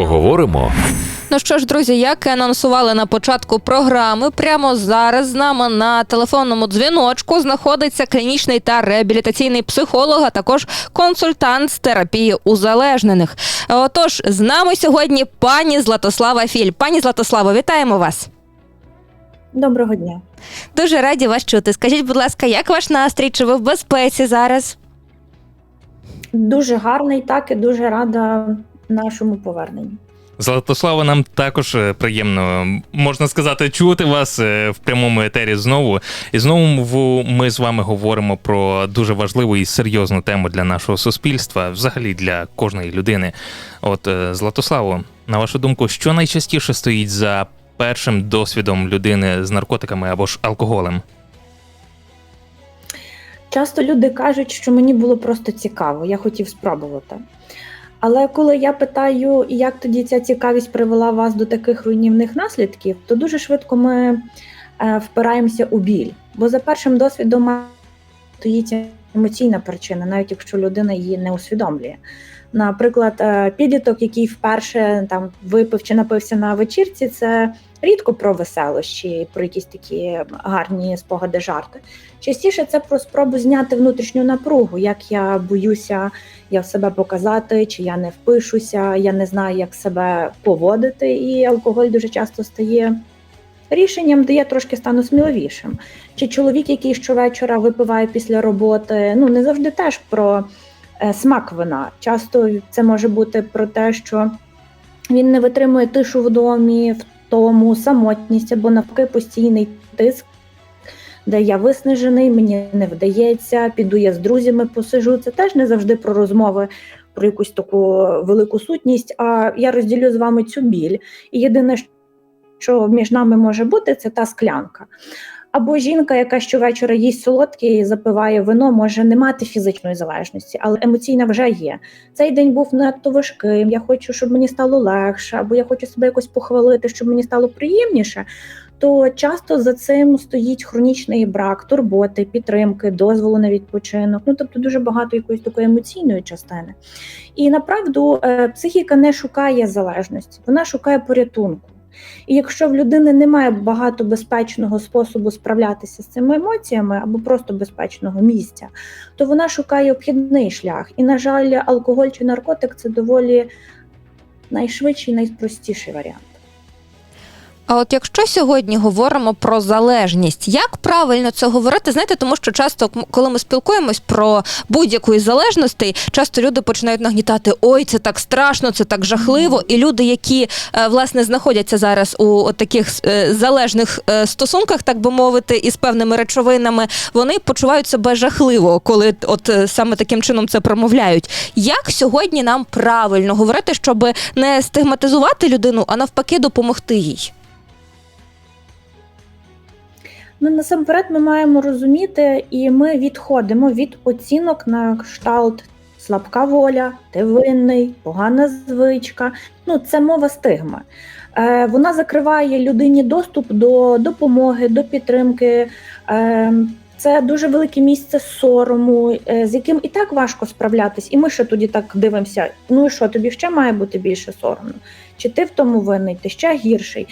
Поговоримо Ну що ж, друзі, як і анонсували на початку програми, прямо зараз з нами на телефонному дзвіночку знаходиться клінічний та реабілітаційний психолог, а також консультант з терапії узалежнених. Отож, з нами сьогодні пані Златослава Філь. Пані Златославо, вітаємо вас. Доброго дня. Дуже раді вас чути. Скажіть, будь ласка, як ваш настрій? Чи ви в безпеці зараз? Дуже гарний, так і дуже рада нашому поверненню. Златослава, нам також е, приємно можна сказати чути вас е, в прямому етері знову. І знову ми з вами говоримо про дуже важливу і серйозну тему для нашого суспільства, взагалі для кожної людини. От е, Златославо, на вашу думку, що найчастіше стоїть за першим досвідом людини з наркотиками або ж алкоголем? Часто люди кажуть, що мені було просто цікаво, я хотів спробувати. Але коли я питаю, як тоді ця цікавість привела вас до таких руйнівних наслідків, то дуже швидко ми е, впираємося у біль. Бо за першим досвідом стоїть емоційна причина, навіть якщо людина її не усвідомлює. Наприклад, е, підліток, який вперше там випив чи напився на вечірці, це рідко про веселощі, про якісь такі гарні спогади, жарти. Частіше це про спробу зняти внутрішню напругу, як я боюся я себе показати, чи я не впишуся, я не знаю, як себе поводити. І алкоголь дуже часто стає рішенням, де я трошки стану сміливішим. Чи чоловік, який щовечора випиває після роботи, ну не завжди теж про е, смак вина. Часто це може бути про те, що він не витримує тишу в домі, тому самотність або навпаки постійний тиск. Де я виснажений, мені не вдається, піду я з друзями посижу. Це теж не завжди про розмови, про якусь таку велику сутність. А я розділю з вами цю біль. І єдине, що між нами може бути, це та склянка. Або жінка, яка щовечора їсть солодке і запиває вино, може не мати фізичної залежності, але емоційна вже є. Цей день був надто важким. Я хочу, щоб мені стало легше, або я хочу себе якось похвалити, щоб мені стало приємніше. То часто за цим стоїть хронічний брак турботи, підтримки, дозволу на відпочинок. Ну тобто дуже багато якоїсь такої емоційної частини. І направду е, психіка не шукає залежності, вона шукає порятунку. І якщо в людини немає багато безпечного способу справлятися з цими емоціями або просто безпечного місця, то вона шукає обхідний шлях. І, на жаль, алкоголь чи наркотик це доволі найшвидший, найпростіший варіант. А от якщо сьогодні говоримо про залежність, як правильно це говорити? Знаєте, тому що часто, коли ми спілкуємось про будь-яку із залежностей, часто люди починають нагнітати ой, це так страшно, це так жахливо. І люди, які е, власне знаходяться зараз у таких е, залежних е, стосунках, так би мовити, із певними речовинами, вони почувають себе жахливо, коли от саме таким чином це промовляють. Як сьогодні нам правильно говорити, щоб не стигматизувати людину, а навпаки, допомогти їй? Ну, насамперед, ми маємо розуміти, і ми відходимо від оцінок на кшталт слабка воля, ти винний, погана звичка. Ну, це мова стигми. Е, вона закриває людині доступ до допомоги, до підтримки. Е, це дуже велике місце сорому, е, з яким і так важко справлятись. І ми ще тоді так дивимося: ну і що, тобі ще має бути більше соромно? Чи ти в тому винний, ти ще гірший?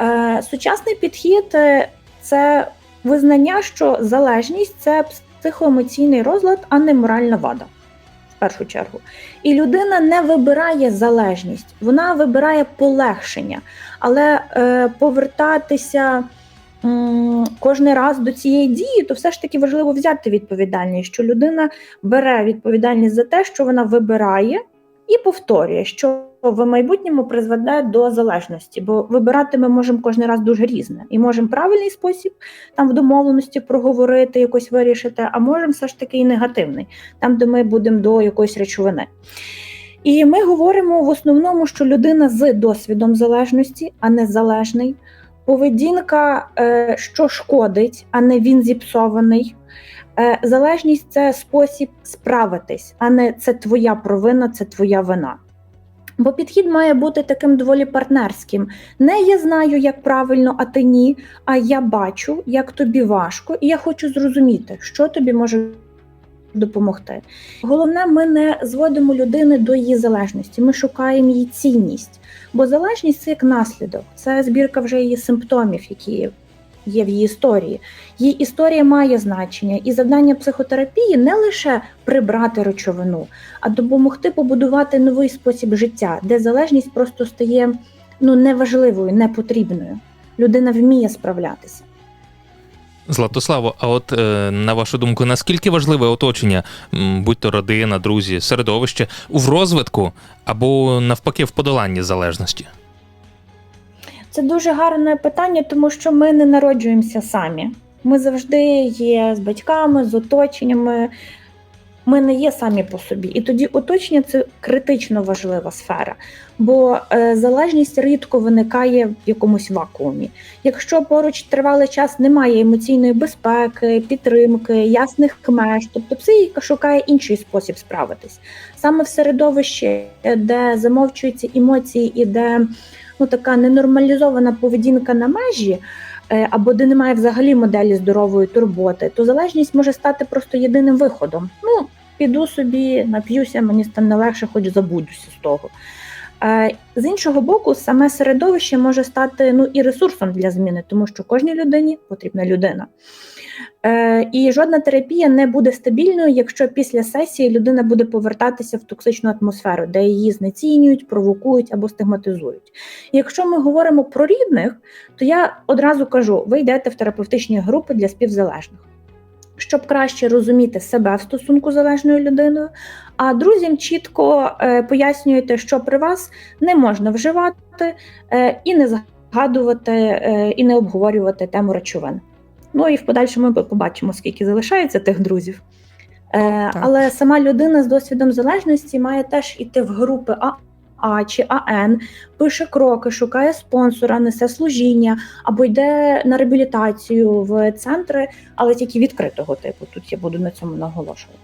Е, сучасний підхід е, це визнання, що залежність це психоемоційний розлад, а не моральна вада. В першу чергу. І людина не вибирає залежність, вона вибирає полегшення. Але е, повертатися м, кожен раз до цієї дії, то все ж таки важливо взяти відповідальність, що людина бере відповідальність за те, що вона вибирає, і повторює, що в майбутньому призведе до залежності, бо вибирати ми можемо кожен раз дуже різне. І можемо правильний спосіб там в домовленості проговорити, якось вирішити, а можемо все ж таки і негативний, там, де ми будемо до якоїсь речовини. І ми говоримо в основному, що людина з досвідом залежності, а не залежний, поведінка, е, що шкодить, а не він зіпсований. Е, Залежність це спосіб справитись, а не це твоя провина, це твоя вина. Бо підхід має бути таким доволі партнерським. Не я знаю, як правильно, а ти ні. А я бачу, як тобі важко, і я хочу зрозуміти, що тобі може допомогти. Головне, ми не зводимо людини до її залежності. Ми шукаємо її цінність. Бо залежність це як наслідок, це збірка вже її симптомів, які є в її історії. Її історія має значення, і завдання психотерапії не лише прибрати речовину, а допомогти побудувати новий спосіб життя, де залежність просто стає ну неважливою, непотрібною. Людина вміє справлятися. Златославо, а от е, на вашу думку, наскільки важливе оточення, будь то родина, друзі, середовище, в розвитку або навпаки в подоланні залежності? Це дуже гарне питання, тому що ми не народжуємося самі. Ми завжди є з батьками, з оточеннями. Ми не є самі по собі. І тоді оточення це критично важлива сфера, бо е, залежність рідко виникає в якомусь вакуумі. Якщо поруч тривалий час немає емоційної безпеки, підтримки, ясних меж, тобто психіка шукає інший спосіб справитись. Саме в середовищі, де замовчуються емоції і де ну, така ненормалізована поведінка на межі, е, або де немає взагалі моделі здорової турботи, то залежність може стати просто єдиним виходом. Ну, піду собі, нап'юся, мені стане легше, хоч забудуся з того. Е, З іншого боку, саме середовище може стати ну, і ресурсом для зміни, тому що кожній людині потрібна людина. Е, І жодна терапія не буде стабільною, якщо після сесії людина буде повертатися в токсичну атмосферу, де її знецінюють, провокують або стигматизують. Якщо ми говоримо про рідних, то я одразу кажу: ви йдете в терапевтичні групи для співзалежних. Щоб краще розуміти себе в стосунку з залежною людиною, а друзям чітко е, пояснюєте, що при вас не можна вживати е, і не згадувати, і не обговорювати тему речовин. Ну і в подальшому ми побачимо, скільки залишається тих друзів. Е, але сама людина з досвідом залежності має теж іти в групи А. А чи АН пише кроки, шукає спонсора, несе служіння або йде на реабілітацію в центри, але тільки відкритого типу. Тут я буду на цьому наголошувати.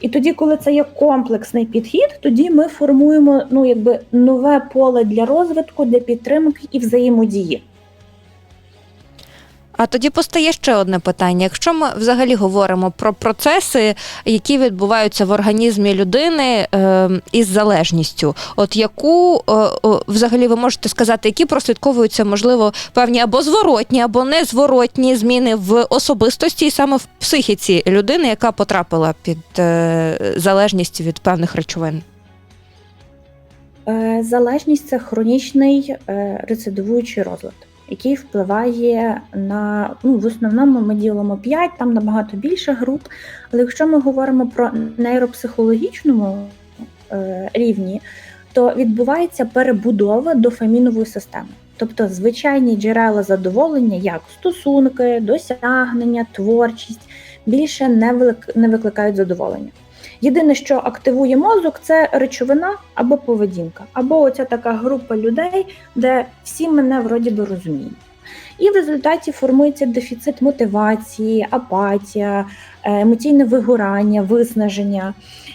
І тоді, коли це є комплексний підхід, тоді ми формуємо ну, якби нове поле для розвитку, для підтримки і взаємодії. А тоді постає ще одне питання: якщо ми взагалі говоримо про процеси, які відбуваються в організмі людини е, із залежністю, от яку е, взагалі ви можете сказати, які прослідковуються, можливо, певні або зворотні, або незворотні зміни в особистості, і саме в психіці людини, яка потрапила під е, залежність від певних речовин? Е, Залежність це хронічний рецидивуючий розлад, який впливає на ну, в основному ми ділимо 5, там набагато більше груп. Але якщо ми говоримо про нейропсихологічному е, рівні, то відбувається перебудова дофамінової системи. Тобто звичайні джерела задоволення, як стосунки, досягнення, творчість, більше не виклик- не викликають задоволення. Єдине, що активує мозок, це речовина або поведінка, або оця така група людей, де всі мене вроді би розуміють. І в результаті формується дефіцит мотивації, апатія, е, емоційне вигорання, виснаження.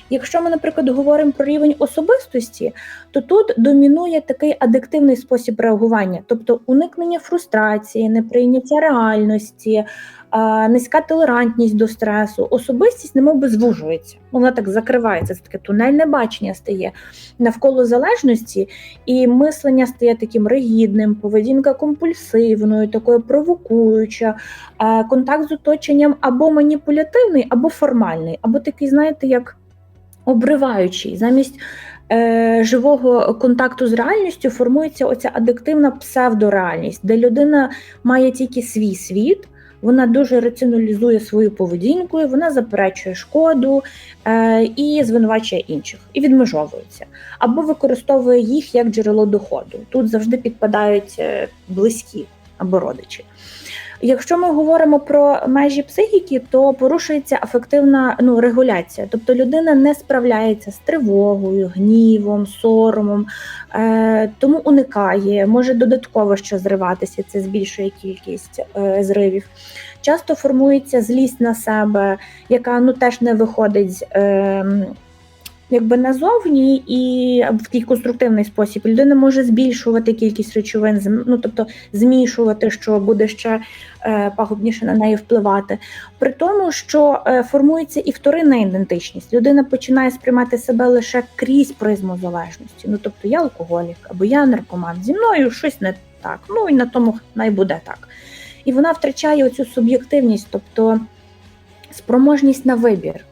Якщо ми, наприклад, говоримо про рівень особистості, то тут домінує такий адиктивний спосіб реагування, тобто уникнення фрустрації, неприйняття реальності, низька толерантність до стресу, особистість немовби звужується. Вона так закривається, це таке тунельне бачення стає навколо залежності, і мислення стає таким ригідним, поведінка компульсивною, такою провокуюча, контакт з оточенням або маніпулятивний, або формальний, або такий, знаєте, як обриваючий. Замість е, живого контакту з реальністю формується оця адиктивна псевдореальність, де людина має тільки свій світ. Вона дуже раціоналізує свою поведінку, вона заперечує шкоду е, і звинувачує інших, і відмежовується, або використовує їх як джерело доходу. Тут завжди підпадають е, близькі або родичі. Якщо ми говоримо про межі психіки, то порушується афективна ну, регуляція, тобто людина не справляється з тривогою, гнівом, соромом, е, тому уникає, може додатково ще зриватися, це збільшує кількість е, зривів. Часто формується злість на себе, яка ну теж не виходить е, якби назовні і в такий конструктивний спосіб людина може збільшувати кількість речовин, ну тобто змішувати, що буде ще е, пагубніше на неї впливати. При тому, що е, формується і вторинна ідентичність. Людина починає сприймати себе лише крізь призму залежності. Ну тобто я алкоголік або я наркоман. Зі мною щось не так. Ну і на тому най буде так. І вона втрачає оцю суб'єктивність, тобто спроможність на вибір.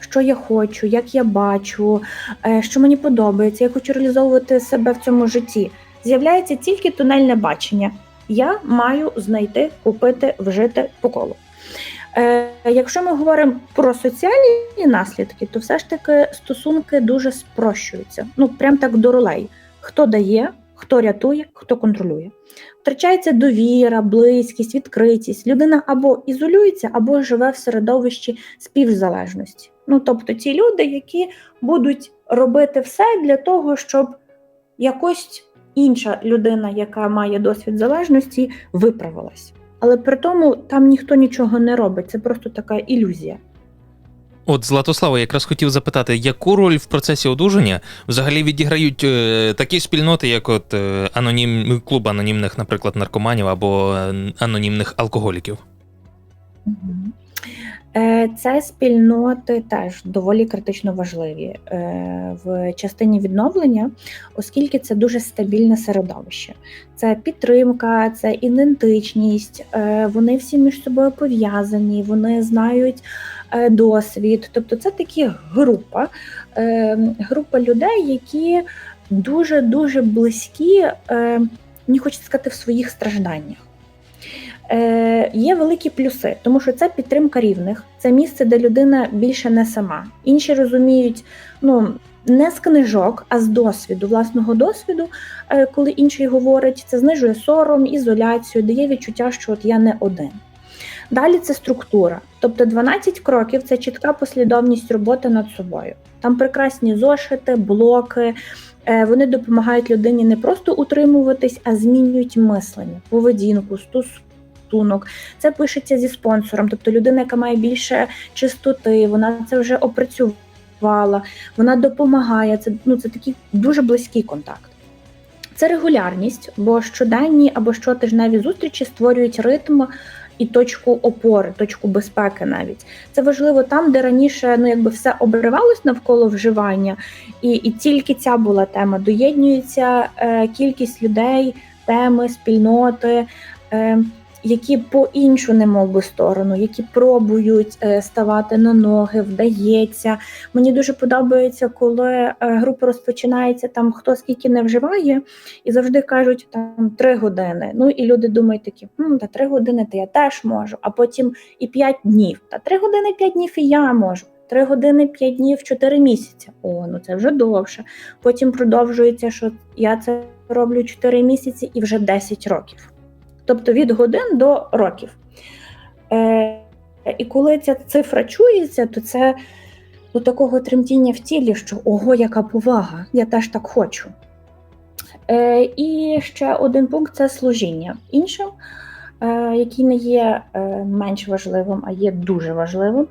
Що я хочу, як я бачу, е, що мені подобається, я хочу реалізовувати себе в цьому житті. З'являється тільки тунельне бачення. Я маю знайти, купити, вжити по колу. Е, якщо ми говоримо про соціальні наслідки, то все ж таки стосунки дуже спрощуються. Ну, прям так до ролей. Хто дає, хто рятує, хто контролює. Втрачається довіра, близькість, відкритість. Людина або ізолюється, або живе в середовищі співзалежності. Ну, тобто ті люди, які будуть робити все для того, щоб якось інша людина, яка має досвід залежності, виправилась. Але при тому там ніхто нічого не робить, це просто така ілюзія. От Златослава, якраз хотів запитати, яку роль в процесі одужання взагалі відіграють е, такі спільноти, як от е, анонім клуб анонімних, наприклад, наркоманів або е, анонімних алкоголіків? Мгм. Е, Це спільноти теж доволі критично важливі е, в частині відновлення, оскільки це дуже стабільне середовище. Це підтримка, це ідентичність, е, вони всі між собою пов'язані, вони знають досвід. Тобто це такі група, група людей, які дуже дуже близькі, е, мені хочеться сказати, в своїх стражданнях. Е, є великі плюси, тому що це підтримка рівних, це місце, де людина більше не сама. Інші розуміють, ну не з книжок, а з досвіду, власного досвіду, е, коли інший говорить, це знижує сором, ізоляцію, дає відчуття, що от я не один. Далі це структура, тобто 12 кроків це чітка послідовність роботи над собою. Там прекрасні зошити, блоки. Е, Вони допомагають людині не просто утримуватись, а змінюють мислення, поведінку, стосунок. Це пишеться зі спонсором, тобто людина, яка має більше чистоти, вона це вже опрацювала, вона допомагає. Це ну це такий дуже близький контакт. Це регулярність, бо щоденні або щотижневі зустрічі створюють ритм і точку опори, точку безпеки навіть. Це важливо там, де раніше ну якби все обривалось навколо вживання, і, і тільки ця була тема. Доєднюється е, кількість людей, теми, спільноти. Е, які по іншу не мов би сторону, які пробують е, ставати на ноги, вдається. Мені дуже подобається, коли е, група розпочинається там, хто скільки не вживає, і завжди кажуть там три години. Ну і люди думають такі, та три години, то я теж можу. А потім і п'ять днів. Та три години, п'ять днів і я можу. Три години, п'ять днів, чотири місяці. О, ну це вже довше. Потім продовжується, що я це роблю чотири місяці і вже 10 років тобто від годин до років. Е, І коли ця цифра чується, то це до такого тремтіння в тілі, що ого, яка повага, я теж так хочу. Е, І ще один пункт це служіння іншим, е, який не є е, менш важливим, а є дуже важливим.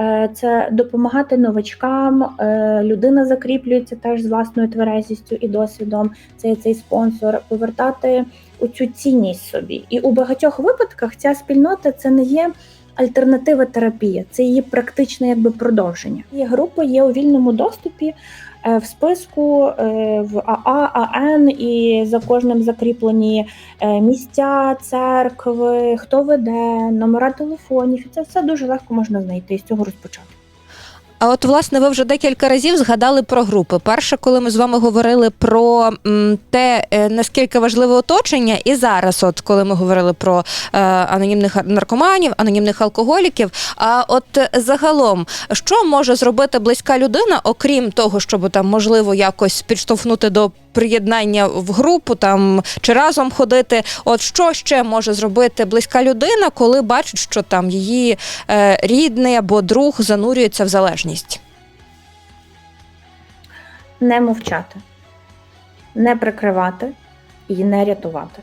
Е, Це допомагати новачкам. Е, Людина закріплюється теж з власною тверезістю і досвідом. Це цей спонсор, повертати оцю цінність собі. І у багатьох випадках ця спільнота це не є альтернатива терапія, це її практичне якби продовження. Є групи є у вільному доступі е, в списку е, в АА, АН і за кожним закріплені е, місця, церкви, хто веде, номера телефонів. І це все дуже легко можна знайти і з цього розпочати. А от власне ви вже декілька разів згадали про групи. Перше, коли ми з вами говорили про те, е, наскільки важливе оточення, і зараз, от коли ми говорили про е, анонімних наркоманів, анонімних алкоголіків. А от е, загалом, що може зробити близька людина, окрім того, щоб там можливо якось підштовхнути до приєднання в групу там чи разом ходити? От що ще може зробити близька людина, коли бачить, що там її е, рідний або друг занурюється в залежність? Не мовчати, не прикривати і не рятувати.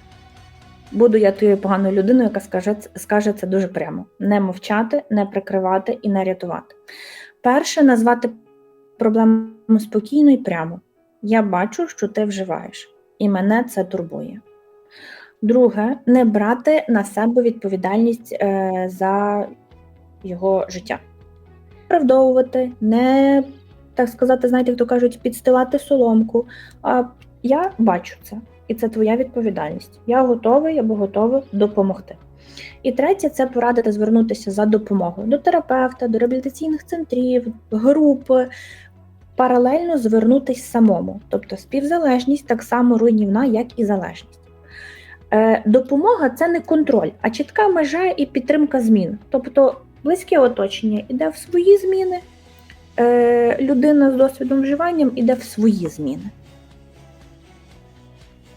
Буду я тією поганою людиною, яка скаже, скаже це дуже прямо: не мовчати, не прикривати і не рятувати. Перше назвати проблему спокійно і прямо. Я бачу, що ти вживаєш, і мене це турбує. Друге, не брати на себе відповідальність е, за його життя. Правдовувати, не так сказати, знаєте, як то кажуть, підстилати соломку. А я бачу це, і це твоя відповідальність. Я готовий або готова допомогти. І третє це порадити звернутися за допомогою до терапевта, до реабілітаційних центрів, групи, паралельно звернутися самому. Тобто співзалежність так само руйнівна, як і залежність. Е, допомога це не контроль, а чітка межа і підтримка змін. Тобто близьке оточення іде в свої зміни, е, людина з досвідом вживанням іде в свої зміни.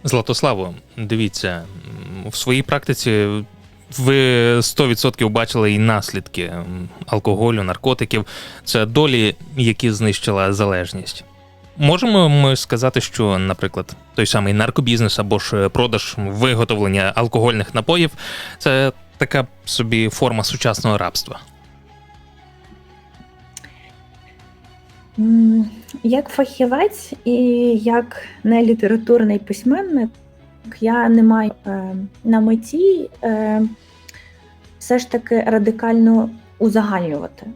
Златославо, дивіться, в своїй практиці ви 100% бачили і наслідки алкоголю, наркотиків. Це долі, які знищила залежність. Можемо ми сказати, що, наприклад, той самий наркобізнес або ж продаж виготовлення алкогольних напоїв це така собі форма сучасного рабства. Як фахівець і як нелітературний письменник, я не маю е, на меті е, все ж таки радикально узагальнювати.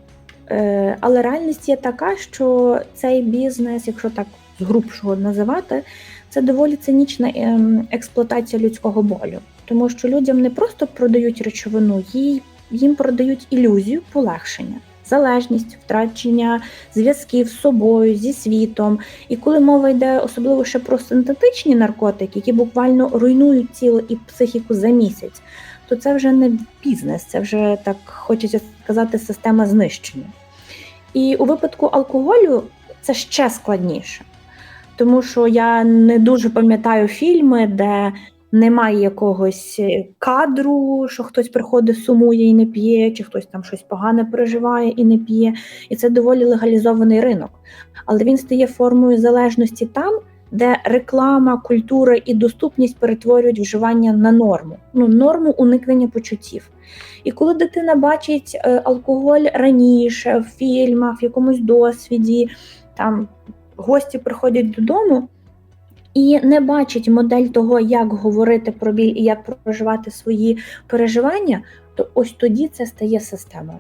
Е, але реальність є така, що цей бізнес, якщо так згрубшого називати, це доволі цинічна експлуатація людського болю. Тому що людям не просто продають речовину, їй, їм продають ілюзію полегшення, залежність, втрачення зв'язків з собою, зі світом. І коли мова йде особливо ще про синтетичні наркотики, які буквально руйнують тіло і психіку за місяць, то це вже не бізнес, це вже так хочеться сказати система знищення. І у випадку алкоголю це ще складніше, тому що я не дуже пам'ятаю фільми, де немає якогось е, кадру, що хтось приходить, сумує і не п'є, чи хтось там щось погане переживає і не п'є. І це доволі легалізований ринок. Але він стає формою залежності там, де реклама, культура і доступність перетворюють вживання на норму, ну норму уникнення почуттів. І коли дитина бачить е, алкоголь раніше, в фільмах, в якомусь досвіді, там гості приходять додому і не бачить модель того, як говорити про біль і як проживати свої переживання, то ось тоді це стає системою.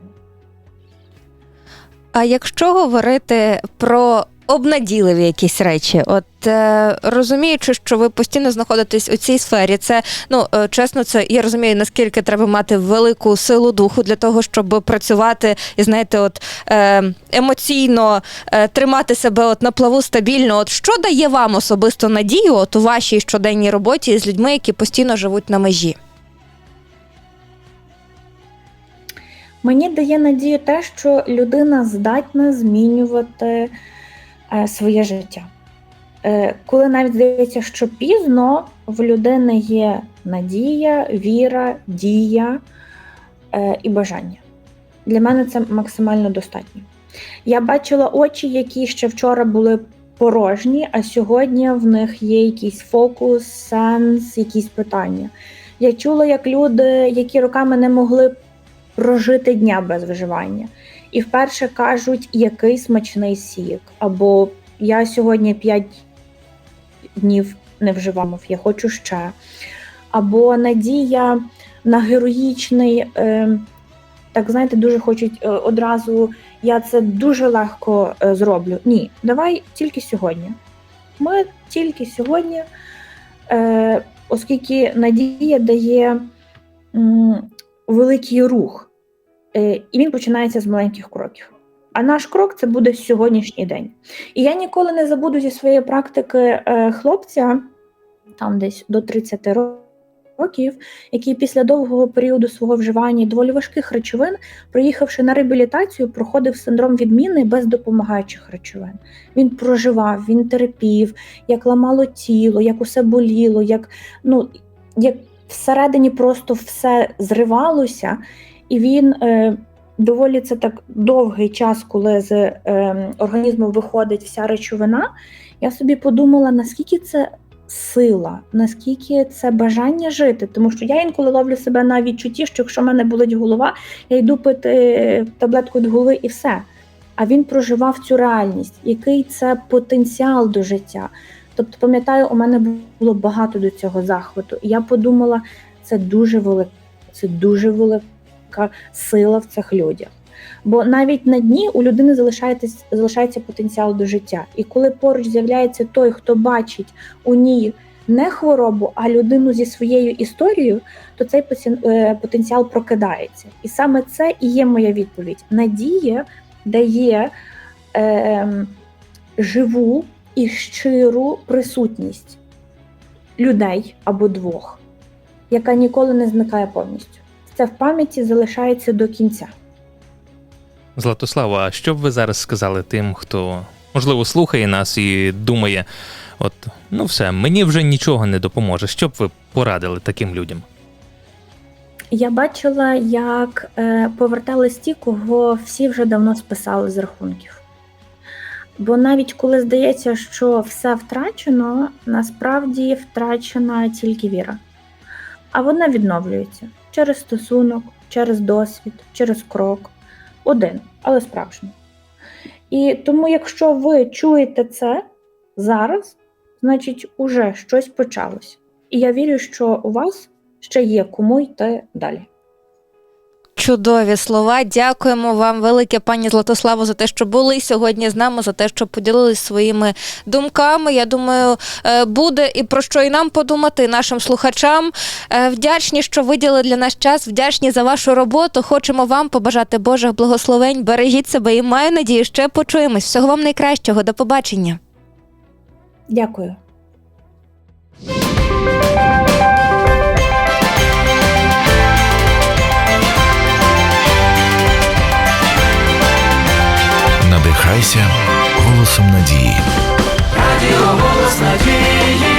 А якщо говорити про обнадійливі якісь речі, от е, розуміючи, що ви постійно знаходитесь у цій сфері, це ну е, чесно, це я розумію, наскільки треба мати велику силу духу для того, щоб працювати і знаєте, от е, емоційно тримати себе от на плаву стабільно. От що дає вам особисто надію от у вашій щоденній роботі з людьми, які постійно живуть на межі? Мені дає надію те, що людина здатна змінювати своє життя. Е, коли навіть здається, що пізно в людини є надія, віра, дія е, і бажання. Для мене це максимально достатньо. Я бачила очі, які ще вчора були порожні, а сьогодні в них є якийсь фокус, сенс, якісь питання. Я чула, як люди, які роками не могли прожити дня без виживання. І вперше кажуть, який смачний сік. Або я сьогодні 5 днів не вживав, я хочу ще. Або надія на героїчний, е, так знаєте, дуже хочуть е, одразу, я це дуже легко е, зроблю. Ні, давай тільки сьогодні. Ми тільки сьогодні, е, оскільки надія дає м, великий рух. Е, І він починається з маленьких кроків. А наш крок це буде сьогоднішній день. І я ніколи не забуду зі своєї практики е, хлопця, там десь до 30 років, який після довгого періоду свого вживання доволі важких речовин, приїхавши на реабілітацію, проходив синдром відміни без допомагаючих речовин. Він проживав, він терпів, як ламало тіло, як усе боліло, як, ну, як всередині просто все зривалося. І він е, доволі це так довгий час, коли з е, організму виходить вся речовина. Я собі подумала, наскільки це сила, наскільки це бажання жити. Тому що я інколи ловлю себе на відчутті, що якщо в мене болить голова, я йду пити таблетку від голови і все. а він проживав цю реальність, який це потенціал до життя. Тобто, пам'ятаю, у мене було багато до цього захвату. І я подумала, це дуже велика, це дуже велика сила в цих людях. Бо навіть на дні у людини залишається, залишається потенціал до життя. І коли поруч з'являється той, хто бачить у ній не хворобу, а людину зі своєю історією, то цей е, потенціал прокидається. І саме це і є моя відповідь. Надія дає е, живу і щиру присутність людей або двох, яка ніколи не зникає повністю. Це в пам'яті залишається до кінця. Златослава, а що б ви зараз сказали тим, хто можливо слухає нас і думає, от ну все, мені вже нічого не допоможе. Що б ви порадили таким людям? Я бачила, як е, повертались ті, кого всі вже давно списали з рахунків. Бо навіть коли здається, що все втрачено, насправді втрачена тільки віра. А вона відновлюється через стосунок, через досвід, через крок. Один, але справжній. І тому, якщо ви чуєте це зараз, значить, уже щось почалось. І я вірю, що у вас ще є кому йти далі. Чудові слова. Дякуємо вам, велике пані Златославо, за те, що були сьогодні з нами, за те, що поділились своїми думками. Я думаю, е, буде і про що і нам подумати, і нашим слухачам. Е, Вдячні, що виділили для нас час, вдячні за вашу роботу. Хочемо вам побажати Божих благословень. Бережіть себе і маю надію, ще почуємось. Всього вам найкращого. До побачення. Дякую. Надихайся голосом надії. Радіо голос надії